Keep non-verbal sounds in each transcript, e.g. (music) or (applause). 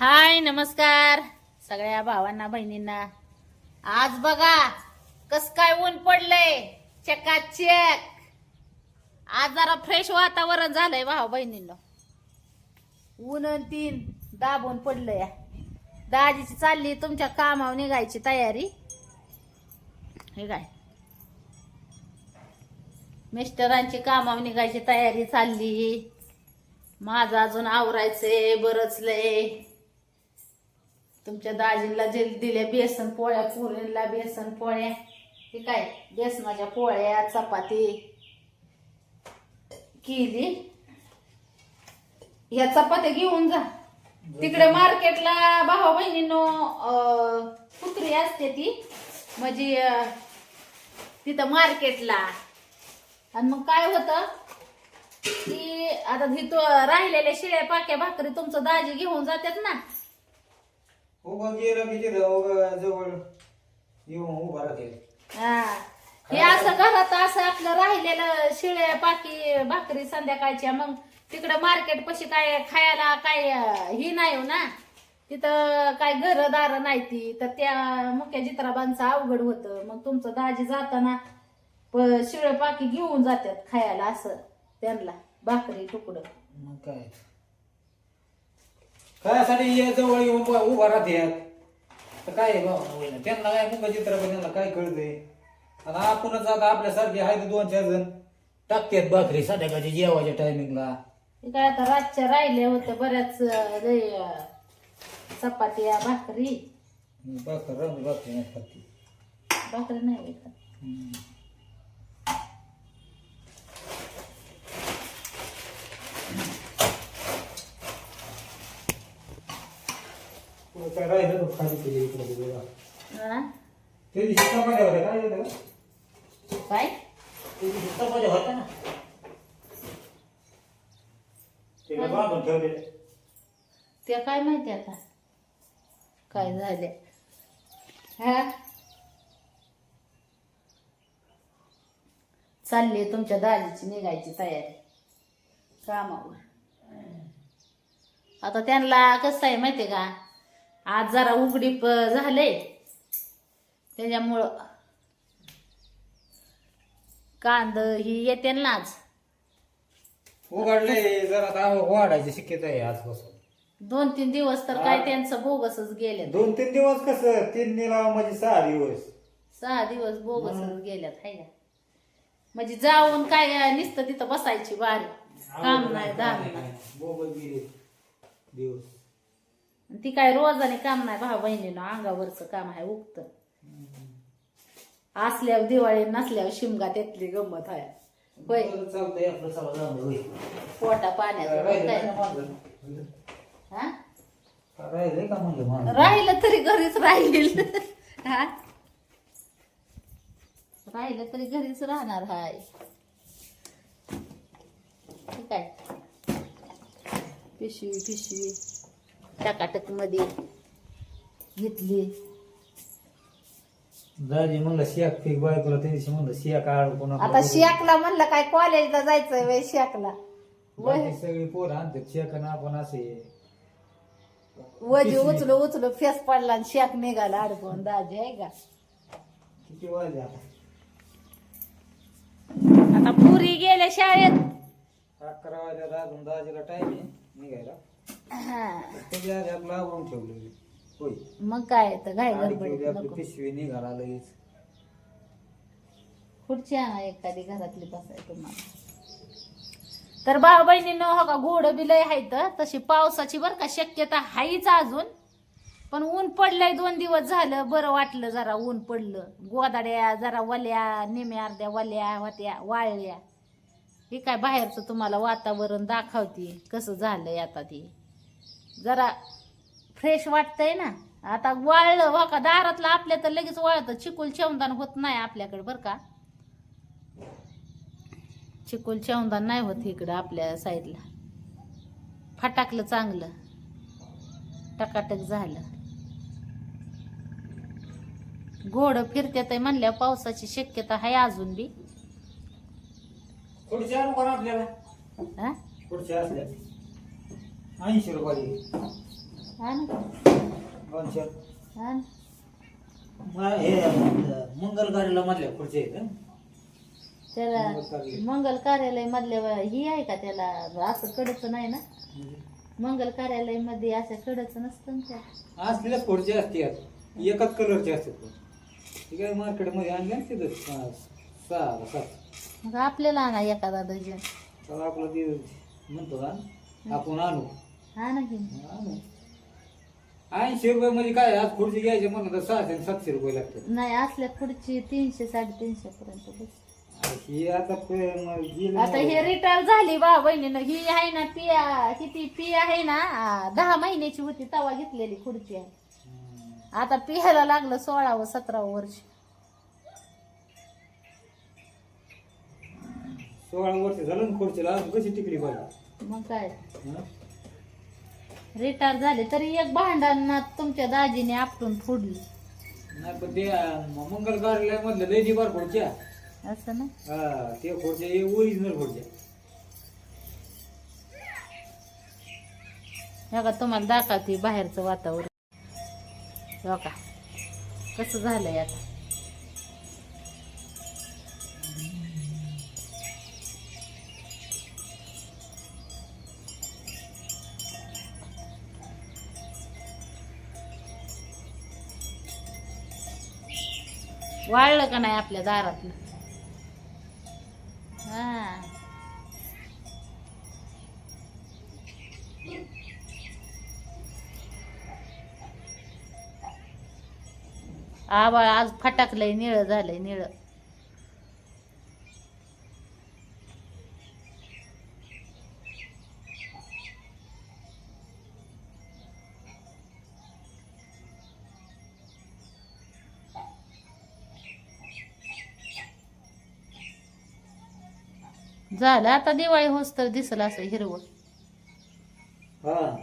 हाय नमस्कार. सगळ्या भावांना बहिणींना. आज बघा कस काय ऊन पडलंय. चकाचक. आज जरा फ्रेश वातावरण झालंय भाऊ बहिणींना. ऊन तीन दाबून पडलंय. दाजीची चालली तुमच्या कामावर निघायची तयारी. हे काय? मिस्टरांची कामावर निघायची तयारी चालली. माझं अजून आवरायचंय बरचलंय. लय तुमच्या दाजीला जे दिल्या बेसन पोळ्या पुरीला बेसन पोळ्या. हे काय? बेसनाच्या पोळ्या चपाती केली. ह्या चपात्या घेऊन जा. तिकडे मार्केटला भावा बहिणीनो कुत्री असते ती. म्हणजे तिथं मार्केटला. आणि मग काय होतं? की आता तिथं राहिलेल्या शिळ्या पाक्या भाकरी तुमचं दाजी घेऊन जातात ना. उभं गेलं की तिथं उभं जवळ येऊन उभा राहते. हा. हे असं घरात असं आपलं राहिलेलं शिळ्या पाकी भाकरी संध्याकाळच्या मग तिकडं मार्केट पशी काय खायला काय अं, ही नाही हो ना. तिथं काय घरदार नाही ती. तर त्या मुख्या चित्राबांचं अवघड होतं. मग तुमचं दाजी जाताना प- शिळं पाकी घेऊन जातात खायला असं त्यांना. भाकरी तुकडं. मग काय? कायसाठी ये जवळ येऊन उभा- उभा राहते तर काय आहे होईना त्यांना काय मुंबई चित्र त्यांना काय कळतंय? आता आपणच आता आपल्यासारखे आहेत दोन चार जण. टाकतात भाकरी संध्याकाळच्या जेवायच्या टायमिंगला हे काय आता रातच्या राहिल्या होत्या बऱ्याच अं, लय अं, चपात्या भाकरी. भाकर भाकरी नाही खात ती. भाकरी नाही होत. हम्म. काय राहिलं खाली केली ते दिवशी काय झालं काय ते दिवशी ना ते बांधून काय माहिती आता काय झाले हा चालली तुमच्या दाजीची निघायची तयारी कामावर आता त्यांना कसं आहे माहिती का आज जरा उघडीप झाले. त्याच्यामुळं कांद ही येते ना आज. उघडले जरा वाढायची शक्यता आहे आजपासून. दोन तीन दिवस तर काय त्यांचं बोगसच गेले दोन तीन दिवस कसं तीन निलाव म्हणजे सहा दिवस. सहा दिवस बोगसच गेल्यात हाय का? म्हणजे जाऊन काय नुसतं तिथं बसायची बारी. काम नाही धाम नाही. बोबत गेले दिवस. ती काय रोजाने काम नाही भाऊ बहिणीनं अंगावरचं काम आहे उगत. असल्यावर दिवाळी नसल्यावर शिमगा त्यातली गंमत आहे. होय. पोटा? हा? मांजर? राहिलं तरी घरीच राहील. हा? राहिलं तरी घरीच राहणार हाय. ठीक आहे. पिशवी पिशवी. टकाटकमध्ये घेतली. दाजी म्हणलं शेक फिक बायकोला त्या दिवशी म्हणलं शेक आळ कोणा आता शियाकला म्हणलं काय कॉलेजला जायचंय वे शियाकला बाकी सगळी पोरं आणतात शेक आणि आपण असे. वजी उचलू उचलू फेस पडला आणि शेक निघाला अडकून दाजी आहे का? किती वाजले आता? आता पुरी गेल्या शाळेत. अकरा वाजल्यात अजून दाजीला टाइम आहे निघायला. त्याच्या आधी आपलं आवरून ठेवलं होय. मग काय तर घाई आणि गडबडीत ठेवली आपली नको पिशवी निघाला लगेच. आणा एखादी घरातली बसाय तुम्हाला. तर भाऊ बहिणीनं हो का घोडं बी लय आहेत तशी पावसाची बरं का शक्यता हाईच अजून. पण ऊन पडलंय दोन दिवस झालं बरं वाटलं जरा ऊन पडलं. गोदाड्या जरा वल्या निम्या अर्ध्या वल्या होत्या वाळल्या. हे काय बाहेरचं तुम्हाला वातावरण दाखवते. कसं झालंय आता ते. जरा फ्रेश वाटतंय ना. आता वाळलं हो का? दारातलं आपल्या तर लगेच वाळतं. चिकूल शेवदान होत नाही आपल्याकडे बरं का. चिकूल शेवदान नाही होत इकडं आपल्या साईडला फटाकलं चांगलं. टकाटक झालं. घोडं फिरत्यात म्हणल्या पावसाची शक्यता आहे अजून बी. आपल्याला? हा? ऐंशी रुपये. हा ना. दोन चार हा ना. मा- हे मंगल कार्याला मधल्या खुर्च्या आहेत हं? त्याला मंगल कार्यालय. मंगल कार्यालय मधल्या ही आहे का त्याला? असं कडच नाही ना? मंगल कार्यालयमध्ये असं कडच नसतं ना त्या असलेल्याच खुर्च्या असतात एकाच कलरचे असतात. ती काय मार्केटमध्ये आणल्या ना तिथं सहा सहा सात. मग आपल्याला आणा एखादा डझन तर आपलं ते म्हणतो ना आपण आणू. हा ना ऐंशी रुपये मध्ये काय आज खुर्ची घ्यायची म्हणलं तर सहाशे आणि सातशे रुपये लागतात. नाही असल्या खुर्ची तीनशे साडेतीनशे पर्यंत बस. ही आता प- म- गेली आता हे रिटायर झाली बा बहिणीनं ही आहे ना पिया किती पी आहे ना आ, दहा महिन्याची होती तवा घेतलेली खुर्ची आहे. आता पियाला लागलं सोळावं सतरावं वर्ष. सोळा वर्ष झालं ना खुर्चीला अजून कशी टिकली पाहिजे मग काय? हं? रिटायर झाले तरी एक भांडण तुमच्या दाजीने आपटून फोडली. नाही पण ते मंगल कार्यालयामधलं लय दिवार खुर्च्या असं ना? हा ते खुर्च्या ओरिजिनल खुर्च्या हे का तुम्हाला दाखवते बाहेरचं वातावरण. हो का कसं झालंय आता. वाळलं का नाही आपल्या दारातलं? हा. आबाळ आज फटाकलंय निळं झालंय निळं. झालं. आता दिवाळी होस तर दिसल असं हिरवं. हा.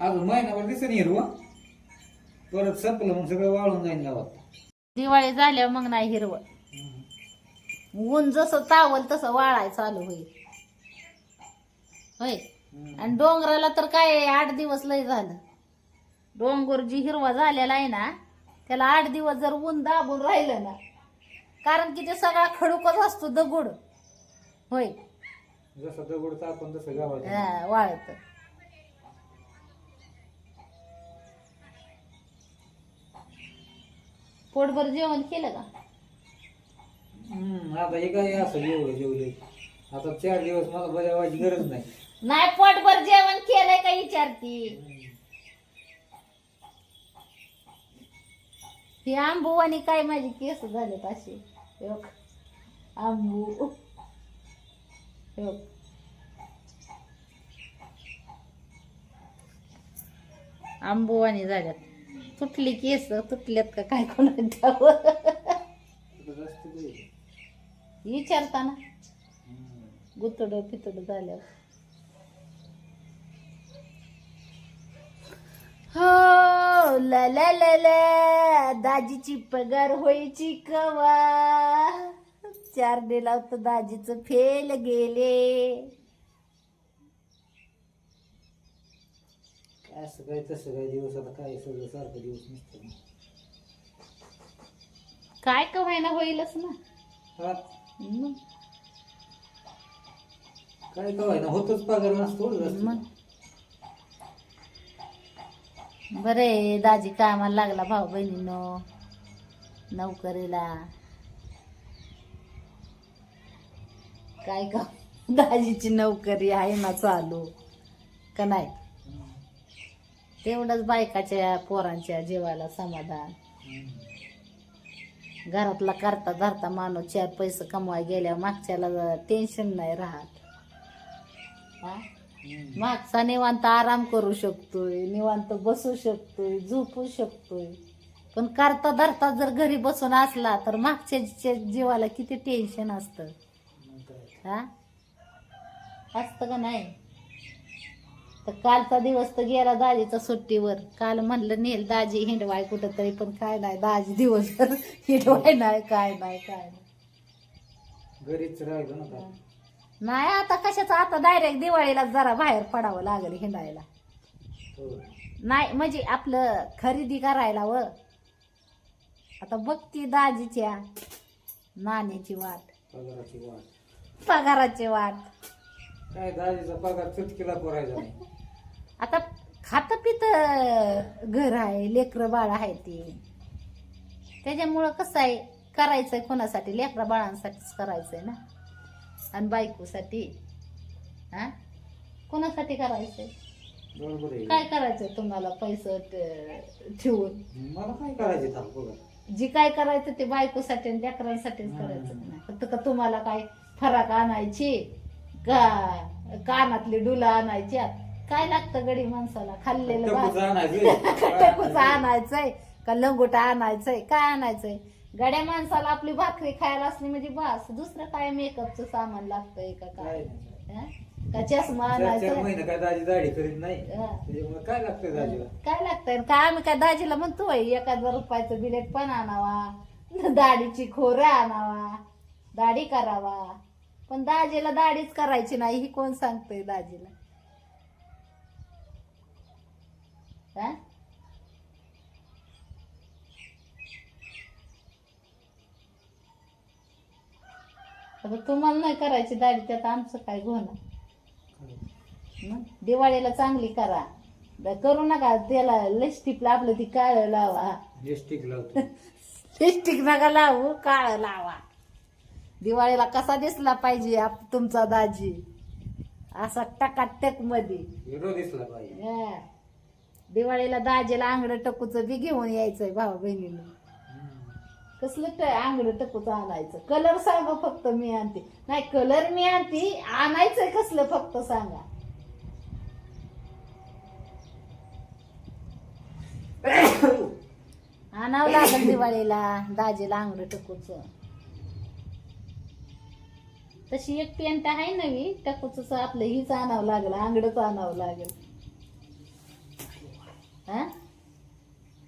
अजून महिनाभर दिसत हिरवा. परत संपलं मग सगळं वाळून जाईन गावात. दिवाळी झाल्यावर मग नाही हिरवं. ऊन जसं तावल तसं वाळाय चालू होईल. होय? आणि डोंगराला तर काय आठ दिवस लय झालं. डोंगर जी हिरवा झालेला आहे ना त्याला आठ दिवस जर ऊन दाबून राहिलं ना कारण की ते सगळा खडूकच असतो दगड. होय. जसं तसं गावात हा, वाळत. पोटभर जेवण केलं का? आता हे काय असं एवढं जेवले. आता चार दिवस मला बऱ्या व्हायची गरज नाही. नाही पोटभर जेवण केलंय का विचारती? ही आंबू आणि काय माझी केस झाले असे. आंबू. हो. आंबुवानी झाल्यात. तुटली केस तुटल्यात का काय कोणा ठाव विचारताना. गुतड पितड झाल्यावर. हो ला ला ला दाजीची पगार होयची कवा? चार दिला तर दाजीच. फेल गेले. काय असं काय तसं काय दिवस आता काय सगळं सारखं दिवस नसतं. काय का व्हायना होईलच ना. हा, मग. काय कवाय ना होतच पगार नसतो मग. बरे दाजी कामाला लागला भाऊ बहिणीनो. नोकरीला. काय का? दाजीची नोकरी आहे ना चालू. का नाही? तेवढंच बायकाच्या पोरांच्या जीवाला समाधान. घरातला करता धरता माणूस चार पैसे कमवाय गेल्या मागच्याला टेन्शन नाही राहत. मागचा निवांत आराम करू शकतोय निवांत बसू शकतोय झोपू शकतोय. पण करता धरता जर घरी बसून असला तर मागच्या जीवाला किती टेन्शन असतं. हा? असतं का नाही? तर कालचा दिवस तर गेला दाजीचा सुट्टीवर. काल म्हणलं नेल दाजी हिंडवाय कुठं तरी पण काय नाही दाजी दिवसभर (laughs) हिंडवाय नाही काय नाही काय नाही. घरीच राहिलो ना नाही आता कशाचं? आता डायरेक्ट दिवाळीला जरा बाहेर पडावं लागेल हिंडायला. नाही म्हणजे आपलं खरेदी करायला व. आता बघती दाजीच्या नाण्याची वाट. वाट. पगाराची वाट. काय दाजीचा पगार चुटकीला पोरायचा नाही. आता खात पित घर आहे लेकरं बाळ आहे ते. त्याच्यामुळं कसं आहे करायचंय कोणासाठी? लेकरा बाळांसाठीच करायचंय ना. आणि बायकोसाठी हा? कोणासाठी करायचंय? बरोबर आहे. काय करायचंय तुम्हाला पैसे ठेवून? मला काय करायचे थांब पगार? जी काय करायचं ते बायकोसाठी आणि लेकरांसाठीच करायचं. ना फक्त का तुम्हाला काय फराक आणायची का कानातली डुला आणायच्या काय लागतं गडी माणसाला? खाल्लेलं आणायचं. टपूचं आणायचंय. का लंगोटा आणायचंय? काय आणायचंय? गड्या माणसाला आपली भाकरी खायला असली म्हणजे बस. दुसरं काय मेकअपचं सामान लागतंय का काय. हा? का चष्मा आणायचा महिने काय दाजी दाढी करीत नाही. हा. त्याच्यामुळे काय लागतं दाजीला? काय लागतंय? आम्ही काय दाजीला म्हणतो होय, एक हजार रुपयाचं बिलेट पण आणावा दाढीची खोरं आणावा दाढी करावा. पण दाजीला दाढीच करायची नाही ही कोण सांगतंय दाजीला? हा? आता तुम्हाला नाही करायची दाढी त्यात आमचं काय मग दिवाळीला चांगली करा. करू नका त्याला लिपस्टिकला आपलं ती काळ लावा. लिपस्टिक लावतो. (laughs) लिपस्टिक नका लावू काळ लावा. दिवाळीला कसा दिसला पाहिजे आप- तुमचा दाजी? असा टकाटकमध्ये. हिरो दिसला पाहिजे. हा. दिवाळीला दाजीला आंगड टकूच बी घेऊन यायचंय भाऊ बहिणीनं कसलं ट आंगड टकूच आणायचं? कलर सांगा फक्त मी आणते. नाही कलर मी आणते आणायचंय कसलं फक्त सांगा. (coughs) आणावं लागल दिवाळीला दाजीला आंगड टकूच. तशी एक पेंट आहे नवी. टकूच आपलं हीच आणावं लागलं आंगडच आणावं लागेल. हा?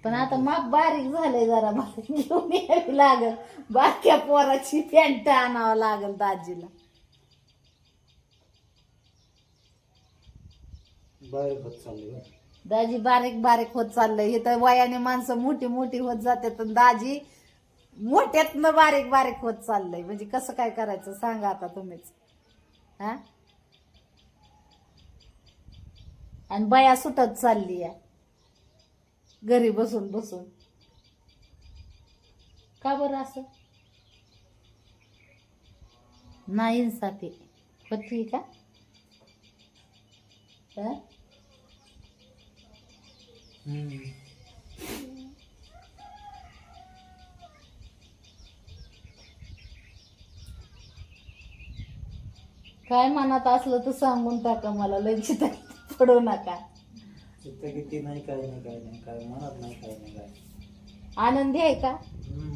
पण आता माप बारीक झालंय जरा बारीक घेऊन यावी लागल. बारक्या पोराची पॅन्ट आणावं लागल दाजीला. दाजी बारीक बारीक होत चाललंय. हे तर वयाने माणसं मोठी मोठी होत जाते तर दाजी मोठ्यातनं बारीक बारीक होत चाललंय. म्हणजे कसं काय करायचं? सांगा आता तुम्हीच. हा? आणि बया सुटत चालली या. घरी बसून बसून. का बरं असं? नाही साथी. होती का? हा? काय मनात असलं तर सांगून टाका मला लक्षित पडू नका. चित्त किती नाही काय नाही काय नाही काय म्हणत नाही काय नाही काय आनंदी आहे का? हम्म.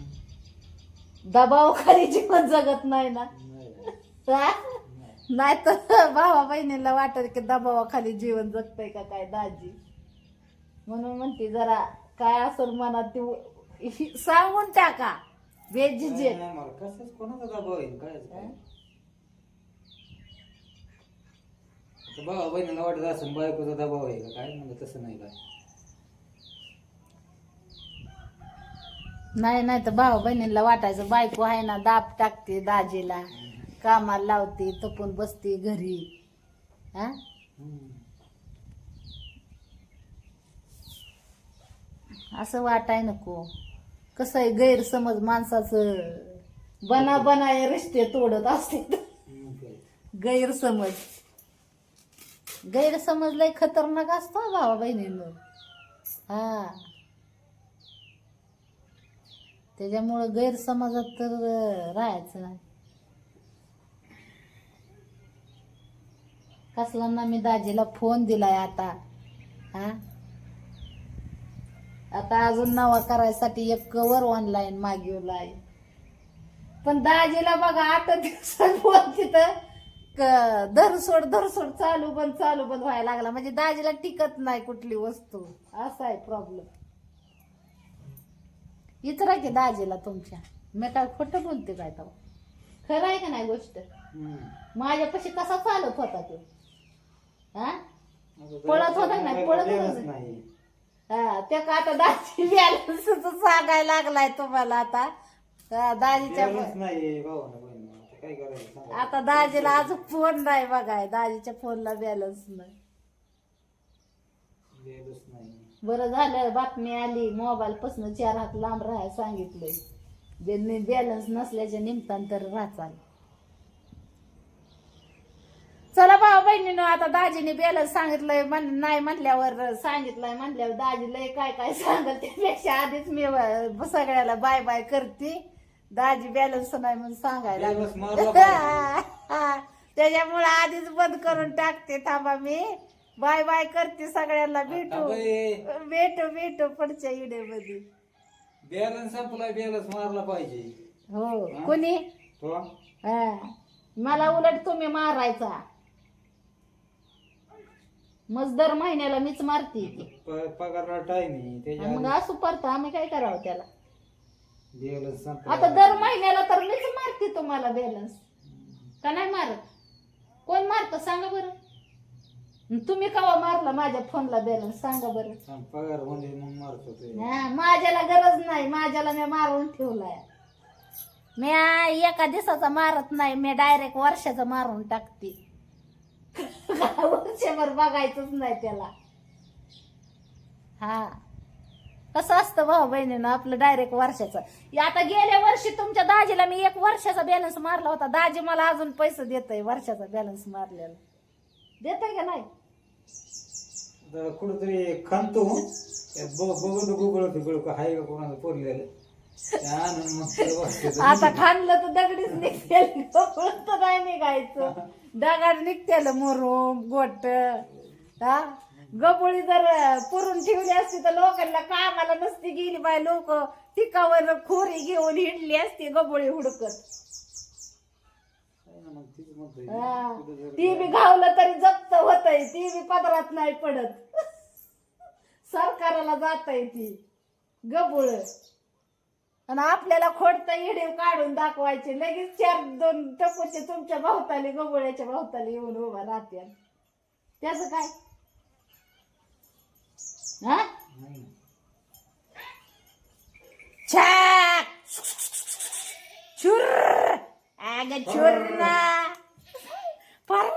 दबाव खाली जीवन जगत नाही ना. नाही, नाही. हा? नाही. नाही तर भावा बहिणीला वाटत की दबावाखाली जीवन जगतय का काय दाजी? म्हणून म्हणते जरा काय असेल मनात ती सांगून टाका. बेजिजे नाही, मला कसंच कोणाचा दबाव आहे काय भावा बहिणीला वाटत असं बायकोचा दबाव आहे का? काय म्हणलं तसं नाही काय? नाही नाही तर भावा बहिणीला वाटायचं बायको आहे ना दाब टाकते दाजीला कामाला लावते तपून बसते घरी. हा? हम्म. असं वाटाय नको. कसं आहे गैरसमज माणसाचं. बना बनाय रिश्ते तोडत असते मग काय. गैरसमज. गैरसमज लय खतरनाक असतो हो भावा बहिणींनो. हा. त्याच्यामुळं गैरसमजात तर राहायचं. नाही कसलांना मी दाजीला फोन दिलाय आता हा? आता अजून नवा करायसाठी एक कवर ऑनलाईन मागवलाय. पण दाजीला बघा आठ दिवसात फोन तिथं धरसोड धरसोड चालू बंद चालू बंद व्हायला लागला. म्हणजे दाजीला टिकत नाही कुठली वस्तू. असा आहे प्रॉब्लेम इतरा की दाजीला तुमच्या. मी काय खोटं बोलते काय तो खरं आहे का नाही गोष्ट. माझ्यापाशी कसा चालत होता तो? हा? पळत होता ना, पळत. नाही? हा ते का आता दाजी बॅलन्स सांगायला लागलाय तुम्हाला आता. दाजीच्या नाही काय करायचं सांगा. आता दाजीला अजून फोन नाही बघाय दाजीच्या फोनला बॅलन्स नाही. बॅलन्स नाही. बरं झालं बातमी आली मोबाईल पासून चार हात लांब राहायला सांगितलंय. बॅलन्स नसल्याच्या निमतान तर राहचाल. चला भाऊ बहिणीनं आता दाजीने बॅलन्स सांगितलंय म्हण नाही म्हणल्यावर सांगितलंय म्हणल्यावर दाजी लय काय काय सांगल त्यापेक्षा आधीच मी व- सगळ्याला बाय बाय करते. दाजी बॅलन्स नाही म्हणून सांगायला मारला (laughs) त्याच्यामुळे आधीच बंद करून टाकते थांबा मी. बाय बाय करते सगळ्यांना भेटू. भेटू भेटू पुढच्या व्हिडिओमध्ये बॅलन्स संपला बॅलन्स मारला पाहिजे. हो. कोणी? तो? हा. मला उलट तुम्ही मारायचा. मग दर महिन्याला मीच मारते. प- पगारला टाइम आहे आणि त्याच्या मग असं परत आम्ही काय करावं त्याला? बॅलन्स आता दर महिन्याला तर मीच मारते तुम्हाला बॅलन्स का नाही मारत? कोण मारत? सांगा बरं. तुम्ही कवा मारला माझ्या फोनला बॅलन्स सांगा बरं. पगार म्हणजे मग मारतो ते. हा, माझ्याला गरज नाही. माझ्याला मी मारून ठेवलाय. मी आ- एका दिवसाचा मारत नाही. मी डायरेक्ट वर्षाचा मारून टाकते. (laughs) वर्षभर बघायचंच नाही त्याला. हा. कसं असतं भाऊ बहिणीनं आपलं डायरेक्ट वर्षाचं. आता गेल्या वर्षी तुमच्या दाजीला मी एक वर्षाचा बॅलन्स मारला होता. दाजी मला अजून पैसे देतय वर्षाचा बॅलन्स मारलेला. देतय का नाही? कुठंतरी खांतो. बघतो गुगळ फिगळ हाय का कोणाला पोरलेलं. आता खाल्लं तर दगडीच निघतेल तर नाही निघायचं. दगड निघतेल मुरुम गोट. हा? गबोळी जर पुरून ठेवली असती तर लोकांना कामाला नसती गेली बाय लोक टिकावर खोरी घेऊन हिंडली असती गबोळी हुडकत. हा. ती बी घावलं तरी जप्त होतय. ती बी पदरात नाही पडत. सरकाराला जातय ती. गबुळ. आणि आपल्याला खोडता येडीव काढून दाखवायचे. लगेच चार दोन टपोचे तुमच्या भावताली गबुळ्याच्या भावताली येऊन उभा राहते त्याच काय? હા? છાક. છુર. આગળ છુર પર